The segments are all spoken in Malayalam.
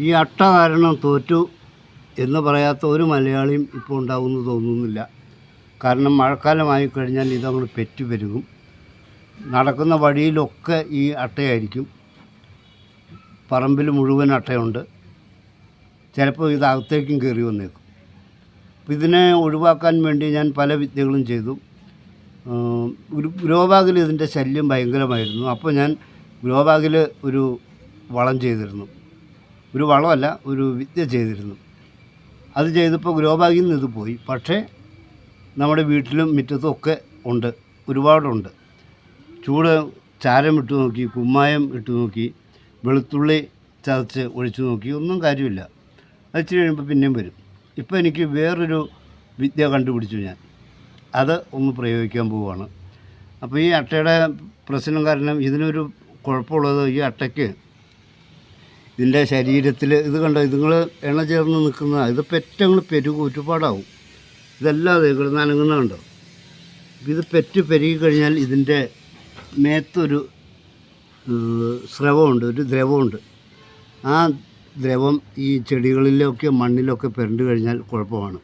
ഈ അട്ട കാരണം തോറ്റു എന്ന് പറയാത്ത ഒരു മലയാളിയും ഇപ്പോൾ ഉണ്ടാവുമെന്ന് തോന്നുന്നില്ല. കാരണം മഴക്കാലമായി കഴിഞ്ഞാൽ ഇതങ്ങോട്ട് പെറ്റു പെരുകും. നടക്കുന്ന വഴിയിലൊക്കെ ഈ അട്ടയായിരിക്കും. പറമ്പിൽ മുഴുവൻ അട്ടയുണ്ട്. ചിലപ്പോൾ ഇത് അകത്തേക്കും കയറി വന്നേക്കും. അപ്പോൾ ഇതിനെ ഒഴിവാക്കാൻ വേണ്ടി ഞാൻ പല വിദ്യകളും ചെയ്തു. ഒരു ഗ്രോബാഗിൽ ഇതിന്റെ ശല്യം ഭയങ്കരമായിരുന്നു. അപ്പോൾ ഞാൻ ഗ്രോബാഗിൽ ഒരു വളം ചെയ്തിരുന്നു. ഒരു വളമല്ല ഒരു വിദ്യ ചെയ്തിരുന്നു. അത് ചെയ്തപ്പോൾ ഗ്രോബാഗിൽ നിന്ന് ഇത് പോയി. പക്ഷേ നമ്മുടെ വീട്ടിലും മുറ്റത്തും ഒക്കെ ഉണ്ട്. ഒരുപാടുണ്ട്. ചൂട് ചാരം ഇട്ട് നോക്കി കുമ്മായം ഇട്ട് നോക്കി വെളുത്തുള്ളി ചതച്ച് ഒഴിച്ചു നോക്കി ഒന്നും കാര്യമില്ല. അത് ഇച്ചിരി കഴിയുമ്പോൾ പിന്നെയും വരും. ഇപ്പോൾ എനിക്ക് വേറൊരു വിദ്യ കണ്ടുപിടിച്ചു ഞാൻ. അത് ഒന്ന് പ്രയോഗിക്കാൻ പോവുകയാണ്. അപ്പോൾ ഈ അട്ടയുടെ പ്രശ്നം കാരണം ഇതിനൊരു കുഴപ്പമുള്ളത് ഈ അട്ടയ്ക്ക് ഇതിന്റെ ശരീരത്തിൽ ഇത് കണ്ടോ? ഇതുങ്ങൾ എണ്ണ ചേർന്ന് നിൽക്കുന്ന ഇത് പെറ്റങ്ങൾ പെരുകും ഒരുപാടാവും. ഇതെല്ലാം ഇത് നനങ്ങുന്ന കണ്ടോ? ഇത് പെറ്റ് പെരുകി കഴിഞ്ഞാൽ ഇതിന്റെ മേത്തൊരു സ്രവമുണ്ട് ഒരു ദ്രവമുണ്ട്. ആ ദ്രവം ഈ ചെടികളിലൊക്കെ മണ്ണിലൊക്കെ പെരണ്ട് കഴിഞ്ഞാൽ കുഴപ്പമാണ്.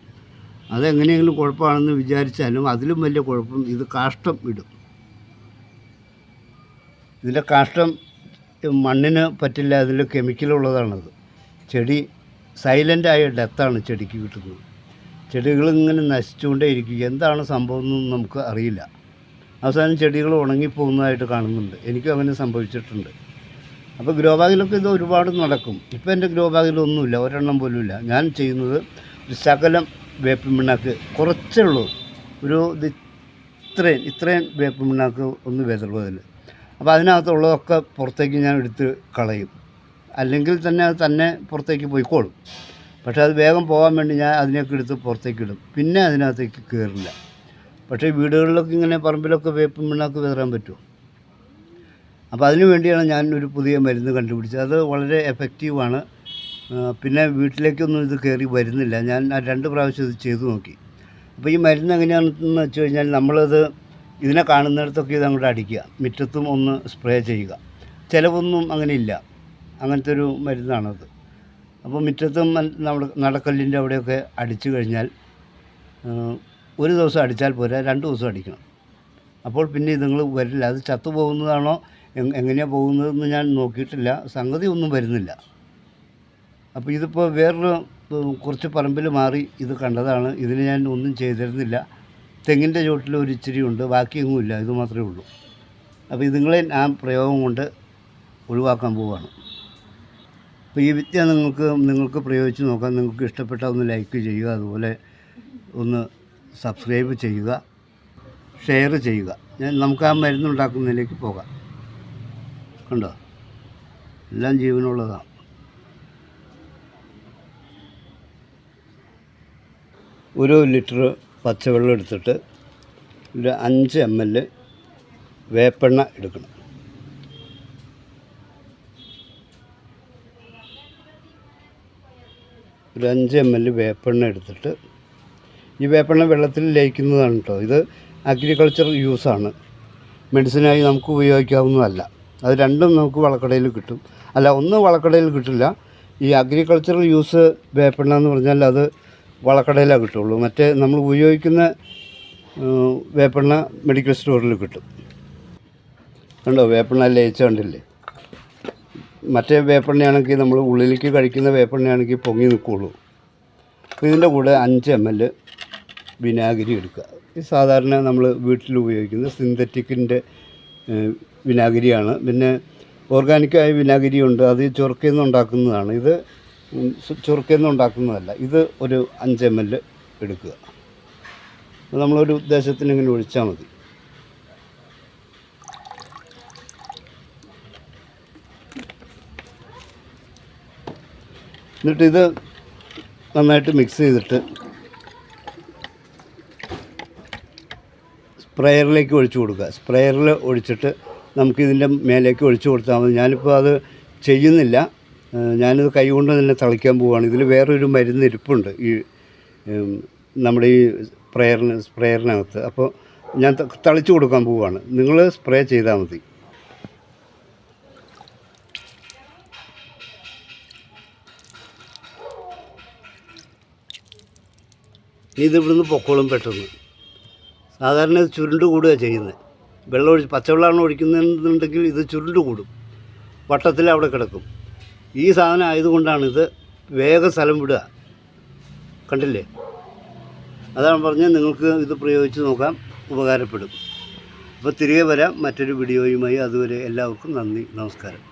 അതെങ്ങനെയെങ്കിലും കുഴപ്പമാണെന്ന് വിചാരിച്ചാലും അതിലും വലിയ കുഴപ്പം ഇത് കാഷ്ടം ഇടും. ഇതിന്റെ കാഷ്ടം മണ്ണിന് പറ്റില്ല അതിൽ കെമിക്കലുള്ളതാണത് ചെടി സൈലന്റായ ഡെത്താണ് ചെടിക്ക് കിട്ടുന്നത്. ചെടികൾ ഇങ്ങനെ നശിച്ചുകൊണ്ടേ ഇരിക്കുക. എന്താണ് സംഭവം നമുക്ക് അറിയില്ല. അവസാനം ചെടികൾ ഉണങ്ങിപ്പോകുന്നതായിട്ട് കാണുന്നുണ്ട്. എനിക്കും അങ്ങനെ സംഭവിച്ചിട്ടുണ്ട്. അപ്പോൾ ഗ്രോ ബാഗിലൊക്കെ ഇത് ഒരുപാട് നടക്കും. ഇപ്പോൾ എന്റെ ഗ്രോ ബാഗിലൊന്നുമില്ല ഒരെണ്ണം പോലും ഇല്ല ഞാൻ ചെയ്യുന്നത് ഒരു ശകലം വേപ്പിൻ പിണ്ണാക്ക്. കുറച്ചേ ഉള്ളൂ. ഒരു ഇത് ഇത്രയും ഇത്രയും വേപ്പിൻ പിണ്ണാക്ക് ഒന്ന് വിതറും അതിൽ അപ്പോൾ അതിനകത്തുള്ളതൊക്കെ പുറത്തേക്ക് ഞാൻ എടുത്ത് കളയും. അല്ലെങ്കിൽ തന്നെ അത് തന്നെ പുറത്തേക്ക് പോയിക്കോളും. പക്ഷേ അത് വേഗം പോകാൻ വേണ്ടി ഞാൻ അതിനൊക്കെ എടുത്ത് പുറത്തേക്ക് ഇടും. പിന്നെ അതിനകത്തേക്ക് കയറില്ല. പക്ഷേ വീടുകളിലൊക്കെ ഇങ്ങനെ പറമ്പിലൊക്കെ വേപ്പും മണ്ണൊക്കെ വിതറാൻ പറ്റുമോ? അപ്പോൾ അതിനു വേണ്ടിയാണ് ഞാൻ ഒരു പുതിയ മരുന്ന് കണ്ടുപിടിച്ചത്. അത് വളരെ എഫക്റ്റീവാണ് പിന്നെ വീട്ടിലേക്കൊന്നും ഇത് കയറി വരുന്നില്ല. ഞാൻ രണ്ട് പ്രാവശ്യം ഇത് ചെയ്തു നോക്കി. അപ്പോൾ ഈ മരുന്ന് എങ്ങനെയാണെന്ന് വെച്ച് കഴിഞ്ഞാൽ നമ്മളത് ഇതിനെ കാണുന്നിടത്തൊക്കെ ഇത് അങ്ങോട്ട് അടിക്കുക. മുറ്റത്തും ഒന്ന് സ്പ്രേ ചെയ്യുക. ചിലവൊന്നും അങ്ങനെ ഇല്ല. അങ്ങനത്തെ ഒരു മരുന്നാണത്. അപ്പോൾ മുറ്റത്തും നടക്കല്ലിന്റെ അവിടെയൊക്കെ അടിച്ചു കഴിഞ്ഞാൽ ഒരു ദിവസം അടിച്ചാൽ പോരാ രണ്ട് ദിവസം അടിക്കണം. അപ്പോൾ പിന്നെ ഇതുങ്ങൾ വരില്ല. അത് ചത്തു പോകുന്നതാണോ? എങ് എങ്ങനെയാണ് പോകുന്നതെന്ന് ഞാൻ നോക്കിയിട്ടില്ല. സംഗതി ഒന്നും വരുന്നില്ല. അപ്പോൾ ഇതിപ്പോൾ വേറൊരു കുറച്ച് പറമ്പിൽ മാറി ഇത് കണ്ടതാണ്. ഇതിന് ഞാൻ ഒന്നും ചെയ്തിരുന്നില്ല. തെങ്ങിന്റെ ചുവട്ടിൽ ഒരു ഇച്ചിരി ഉണ്ട് ബാക്കിയൊന്നുമില്ല ഇത് മാത്രമേ ഉള്ളൂ. അപ്പോൾ ഇതുങ്ങളെ ആ പ്രയോഗം കൊണ്ട് ഒഴിവാക്കാൻ പോവുകയാണ്. അപ്പോൾ ഈ വിദ്യ നിങ്ങൾക്ക് നിങ്ങൾക്ക് പ്രയോഗിച്ച് നോക്കാം നിങ്ങൾക്ക് ഇഷ്ടപ്പെട്ടാൽ ഒന്ന് ലൈക്ക് ചെയ്യുക അതുപോലെ ഒന്ന് സബ്സ്ക്രൈബ് ചെയ്യുക ഷെയർ ചെയ്യുക. ഞാൻ നമുക്ക് ആ മരുന്നുണ്ടാക്കുന്നതിലേക്ക് പോകാം. കണ്ടോ? എല്ലാം ജീവനുള്ളതാണ്. ഒരു ലിറ്റർ പച്ചവെള്ളം എടുത്തിട്ട് ഒരു അഞ്ച് എം എൽ വേപ്പെണ്ണ എടുക്കണം. ഒരു അഞ്ച് എം എൽ വേപ്പെണ്ണ എടുത്തിട്ട് ഈ വേപ്പെണ്ണ വെള്ളത്തിൽ ലയിക്കുന്നതാണ് കേട്ടോ ഇത് അഗ്രികൾച്ചർ യൂസാണ് മെഡിസിനായി നമുക്ക് ഉപയോഗിക്കാവുന്നതല്ല. അത് രണ്ടും നമുക്ക് വളക്കടയിൽ കിട്ടും. അല്ല ഒന്ന് വളക്കടയിൽ കിട്ടില്ല. ഈ അഗ്രികൾച്ചറൽ യൂസ് വേപ്പെണ്ണ എന്ന് പറഞ്ഞാൽ അത് വളക്കടയിലേ കിട്ടുള്ളൂ മറ്റേ നമ്മൾ ഉപയോഗിക്കുന്ന വേപ്പെണ്ണ മെഡിക്കൽ സ്റ്റോറിൽ കിട്ടും. കണ്ടോ? വേപ്പെണ്ണ ലയിച്ച കണ്ടില്ലേ? മറ്റേ വേപ്പെണ്ണയാണെങ്കിൽ നമ്മൾ ഉള്ളിലേക്ക് കഴിക്കുന്ന വേപ്പെണ്ണയാണെങ്കിൽ പൊങ്ങി നിൽക്കുള്ളൂ ഇതിന്റെ കൂടെ അഞ്ച് എം എൽ വിനാഗിരി എടുക്കുക. ഈ സാധാരണ നമ്മൾ വീട്ടിൽ ഉപയോഗിക്കുന്ന സിന്തറ്റിക്കിന്റെ വിനാഗിരിയാണ്. പിന്നെ ഓർഗാനിക്കായ വിനാഗിരിയുണ്ട്. അത് ചൊറുക്കയിൽ നിന്ന് ഉണ്ടാക്കുന്നതാണ്. ഇത് നിന്ന് ഉണ്ടാക്കുന്നതല്ല. ഇത് ഒരു അഞ്ച് എം എൽ എടുക്കുക. നമ്മളൊരു ഉദ്ദേശത്തിന് ഇങ്ങനെ ഒഴിച്ചാൽ മതി. എന്നിട്ട് ഇത് നന്നായിട്ട് മിക്സ് ചെയ്തിട്ട് സ്പ്രെയറിലേക്ക് ഒഴിച്ചു കൊടുക്കുക. സ്പ്രെയറിൽ ഒഴിച്ചിട്ട് നമുക്കിതിന്റെ മേലേക്ക് ഒഴിച്ചു കൊടുത്താൽ മതി. ഞാനിപ്പോൾ അത് ചെയ്യുന്നില്ല. ഞാനിത് കൈകൊണ്ട് തന്നെ തളിക്കാൻ പോവുകയാണ് ഇതിൽ വേറൊരു മരുന്ന് ഇരിപ്പുണ്ട്. ഈ നമ്മുടെ ഈ സ്പ്രേയറിന് സ്പ്രേയറിനകത്ത്. അപ്പോൾ ഞാൻ തളിച്ചു കൊടുക്കാൻ പോവുകയാണ് നിങ്ങൾ സ്പ്രേ ചെയ്താൽ മതി. ഇത് ഇവിടുന്ന് പൊക്കോളും പെട്ടെന്ന്. സാധാരണ ഇത് ചുരുണ്ട് കൂടുക ചെയ്യുന്നത് വെള്ളം ഒഴിച്ച് പച്ചവെള്ളമാണ് ഒഴിക്കുന്നുണ്ടെങ്കിൽ ഇത് ചുരുണ്ട് കൂടും. വട്ടത്തിൽ അവിടെ കിടക്കും. ഈ സാധനം ആയതുകൊണ്ടാണ് ഇത് വേഗം സ്ഥലം വിടുക. കണ്ടില്ലേ? അതാണ് പറഞ്ഞത് നിങ്ങൾക്ക് ഇത് പ്രയോഗിച്ച് നോക്കാം ഉപകാരപ്പെടും. അപ്പോൾ തിരികെ വരാം മറ്റൊരു വീഡിയോയുമായി. അതുവരെ എല്ലാവർക്കും നന്ദി നമസ്കാരം.